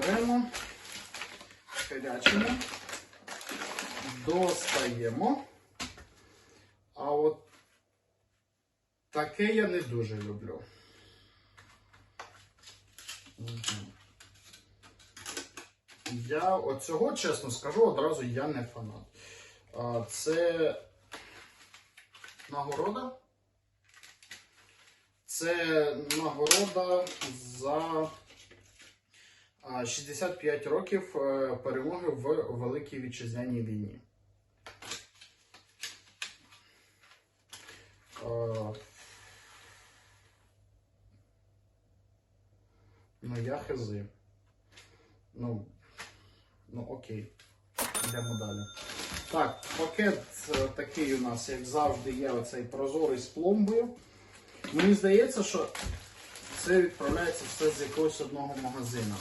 беремо, гарячимо, достаємо. А от таке я не дуже люблю. Я оцього, чесно скажу, одразу я не фанат. Це нагорода. Це нагорода за 65 років е, перемоги в Великій Вітчизняній війні. Е, Ну, я хези. Ну, ну окей. Йдемо далі. Так, пакет е, такий у нас, як завжди, є оцей прозорий з пломбою. Мені здається, що це відправляється все з якогось одного магазину.